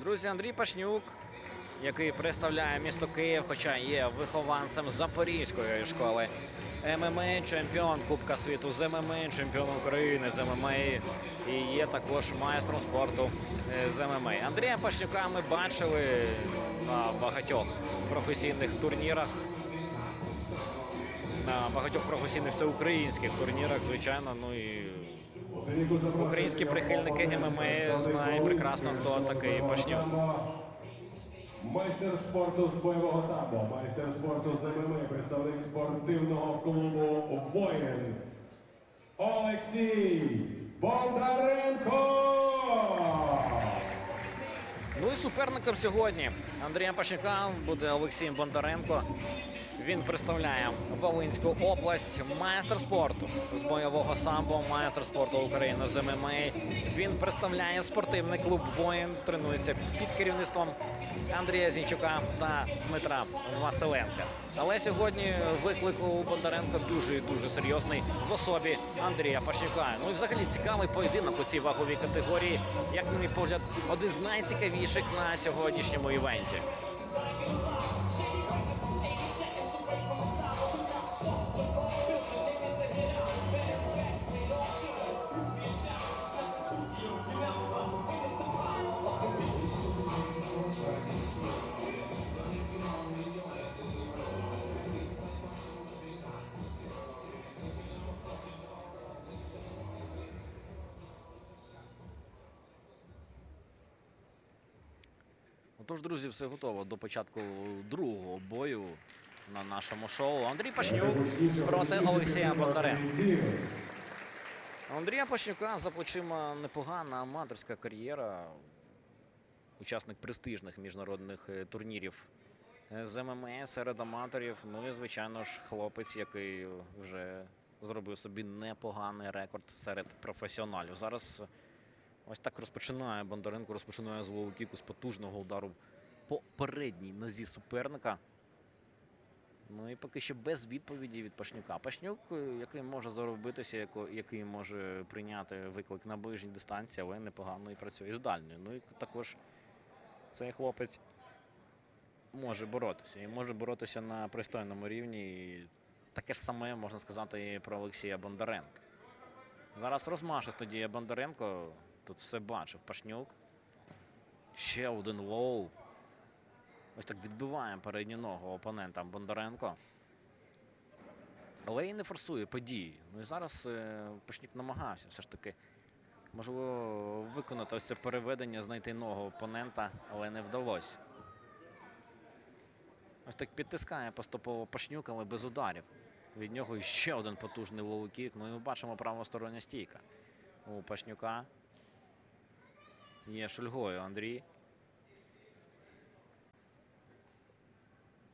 Друзі, Андрій Пашнюк, який представляє місто Київ, хоча є вихованцем Запорізької школи ММА, чемпіон Кубка світу з ММА, чемпіон України з ММА і є також майстром спорту е, з ММА. Андрія Пашнюка ми бачили на багатьох професійних турнірах. На багатьох професійних всеукраїнських турнірах, звичайно, ну і Українські прихильники ММА знають прекрасно, хто такий Пашнюк. Майстер спорту з бойового самбо, майстер спорту з ММА, представник спортивного клубу Воїн Олексій Бондаренко. Ну і суперником сьогодні Андрія Пашняка буде Олексій Бондаренко. Він представляє Волинську область майстер спорту з бойового самбо, майстер спорту України з ММА. Він представляє спортивний клуб воїн, тренується під керівництвом Андрія Зінчука та Дмитра Василенка. Але сьогодні виклик у Бондаренка дуже і дуже серйозний в особі Андрія Пашняка. Ну і взагалі цікавий поєдинок у цій ваговій категорії. Як мій погляд, один з найцікавіших на сьогоднішньому івенті. Отож, друзі, все готово до початку другого бою на нашому шоу. Андрій Пашнюк проти Олексія Бондаренка. Андрія Пашнюка за плечима непогана аматорська кар'єра. Учасник престижних міжнародних е, турнірів е, з ММА серед аматорів. Ну і, звичайно ж, хлопець, який вже зробив собі непоганий рекорд серед професіоналів. Зараз ось так розпочинає Бондаренко, розпочинає з лоу-кіку з потужного удару по передній нозі суперника. Ну і поки що без відповіді від Пашнюка. Пашнюк, е, який може заробитися, який може прийняти виклик на ближній дистанції, але непогано і працює з дальньої. Ну і також цей хлопець може боротися. І може боротися на пристойному рівні. І таке ж саме можна сказати і про Олексія Бондаренка. Зараз розмашисто діє Бондаренко. Тут все бачив Пашнюк. Ще один лоу. Ось так відбиває передню ногу опонента Бондаренко. Але і не форсує події. Ну і зараз е, Пашнюк намагався все ж таки, можливо, виконати ось це переведення, знайти ногу опонента, але не вдалося. Ось так підтискає поступово Пашнюк, але без ударів. Від нього ще один потужний лоу-кік. Ну і ми бачимо правостороння стійка у Пашнюка. Є шульгою Андрій.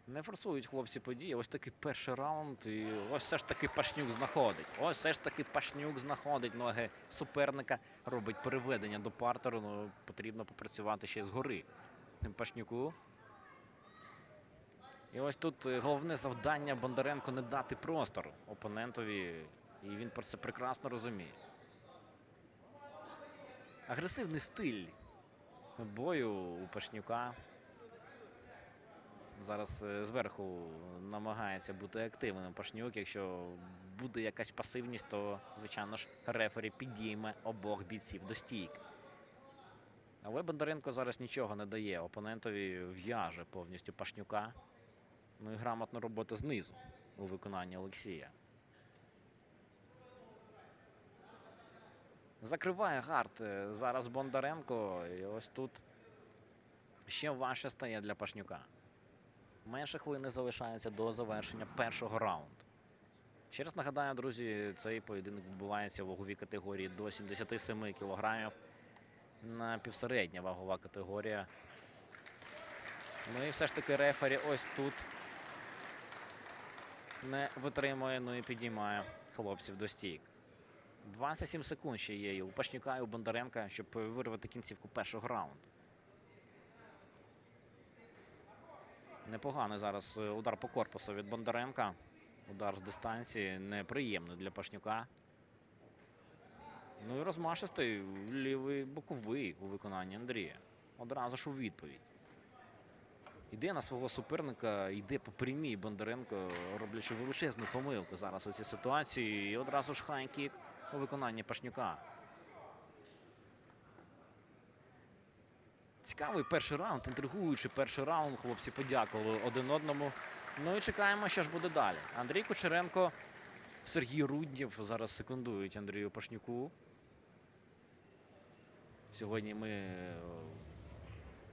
Не форсують хлопці події. Ось такий перший раунд. І ось все ж таки Пашнюк знаходить. Ось все ж таки Пашнюк знаходить ноги суперника. Робить переведення до партеру. Ну, потрібно попрацювати ще згори. Тим Пашнюку. І ось тут е, головне завдання Бондаренко не дати простору опонентові. І він про це прекрасно розуміє. Агресивний стиль бою у Пашнюка. Зараз е, зверху намагається бути активним Пашнюк. Якщо буде якась пасивність, то, звичайно ж, рефері підійме обох бійців до стійк. Але Бондаренко зараз нічого не дає. Опонентові в'яже повністю Пашнюка. Ну і грамотна робота знизу у виконанні Олексія. Закриває гард е, зараз Бондаренко. І ось тут ще важче стає для Пашнюка. Менше хвилини залишається до завершення першого раунду. Ще раз нагадаю, друзі, цей поєдинок відбувається в ваговій категорії до 77 кілограмів. Напівсередня вагова категорія. Ну і все ж таки рефері ось тут не витримує, ну і підіймає хлопців до стійк. 27 секунд ще є у Пашнюка і у Бондаренка, щоб вирвати кінцівку першого раунду. Непоганий зараз е, удар по корпусу від Бондаренка. Удар з дистанції неприємний для Пашнюка. Ну і розмашистий лівий боковий у виконанні Андрія. одразу ж у відповідь. Йде на свого суперника, йде по прямій Бондаренко, роблячи величезну помилку зараз у цій ситуації. І одразу ж хайкік у виконанні Пашнюка. Цікавий перший раунд, інтригуючий перший раунд. Хлопці подякували один одному. Ну і чекаємо, що ж буде далі. Андрій Кучеренко, Сергій Руднєв зараз секундують Андрію Пашнюку. Сьогодні ми е,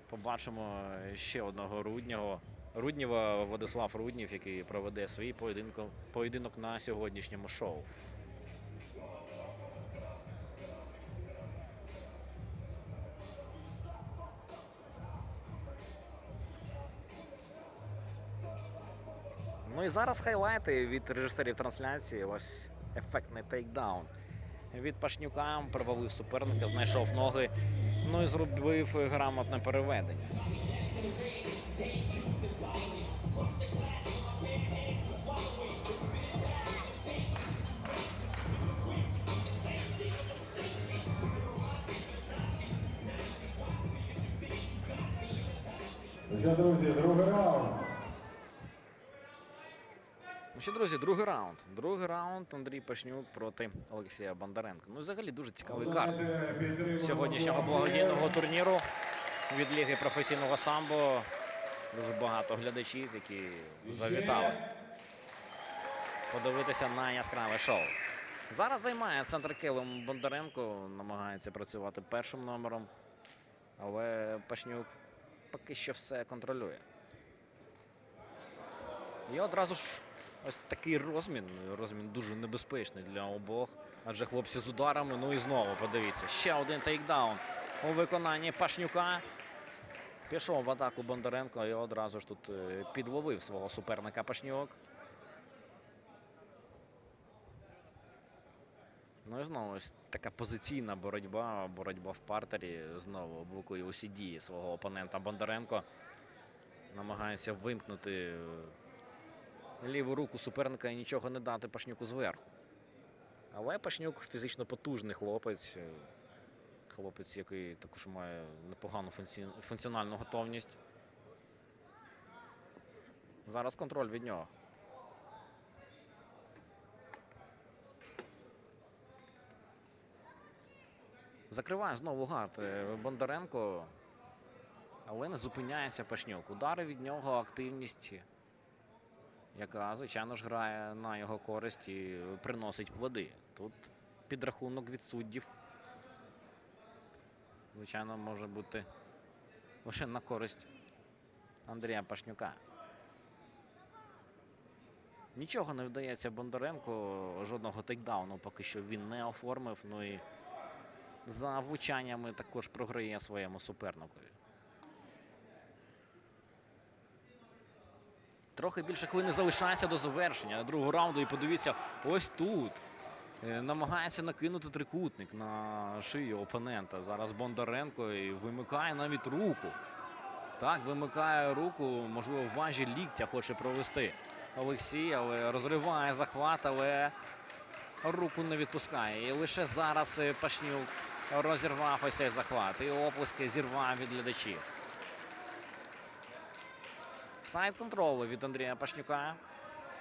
побачимо ще одного Руднього. Руднєва Владислав Руднів, який проведе свій поєдинок на сьогоднішньому шоу. Ну і зараз хайлайти від режисерів трансляції. Ось ефектний тейкдаун. Від Пашнюка провалив суперника, знайшов ноги. Ну і зробив грамотне переведення. Друзі, другий раунд. Ну що, друзі, другий раунд. Другий раунд Андрій Пашнюк проти Олексія Бондаренка. Ну і взагалі дуже цікавий карт сьогоднішнього благодійного турніру від Ліги професійного самбо. Дуже багато глядачів, які завітали подивитися на яскраве шоу. Зараз займає центр килим Бондаренко, намагається працювати першим номером, але Пашнюк поки що все контролює. І одразу ж ось такий розмін. Розмін дуже небезпечний для обох. Адже хлопці з ударами. Ну і знову подивіться. Ще один тейкдаун у виконанні Пашнюка. Пішов в атаку Бондаренко і одразу ж тут е, підловив свого суперника Пашнюк. Ну і знову ось така позиційна боротьба, боротьба в партері. Знову блокує усі дії свого опонента Бондаренко. Намагається вимкнути ліву руку суперника і нічого не дати Пашнюку зверху. Але Пашнюк фізично потужний хлопець. е, Хлопець, який також має непогану функціональну готовність. Зараз контроль від нього. Закриває знову гард е, Бондаренко, але не зупиняється Пашнюк. Удари від нього, активність, яка, звичайно ж, грає на його користь і приносить плоди. Тут підрахунок від суддів. Звичайно, може бути лише на користь Андрія Пашнюка. Нічого не вдається Бондаренко, жодного тейкдауну поки що він не оформив. Ну і за влучаннями також програє своєму суперникові. Трохи більше хвилини залишається до завершення другого раунду. І подивіться, ось тут. Е, Намагається накинути трикутник на шию опонента. Зараз Бондаренко і вимикає навіть руку. Так, вимикає руку, можливо, важі ліктя хоче провести Олексій, але розриває захват, але руку не відпускає. І лише зараз е, Пашнюк розірвав ось цей захват. І оплески зірвав від глядачів. Сайт контролю від Андрія Пашнюка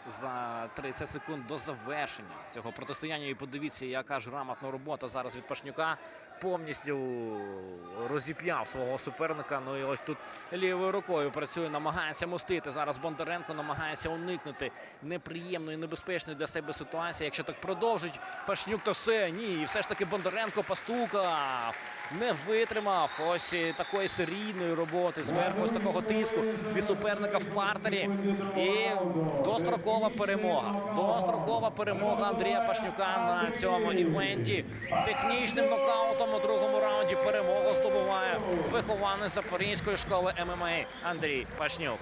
за 30 секунд до завершення цього протистояння. І подивіться, яка ж грамотна робота зараз від Пашнюка. Повністю розіп'яв свого суперника. Ну і ось тут лівою рукою працює, намагається мостити. Зараз Бондаренко намагається уникнути неприємної, небезпечної для себе ситуації. Якщо так продовжить Пашнюк, то все ні. І все ж таки Бондаренко постукав, не витримав ось такої серійної роботи зверху, ось такого тиску від суперника в партері. І дострокова перемога. Дострокова перемога Андрія Пашнюка на цьому івенті. Технічним нокаутом у другому раунді перемогу здобуває вихованець Запорізької школи ММА Андрій Пашнюк.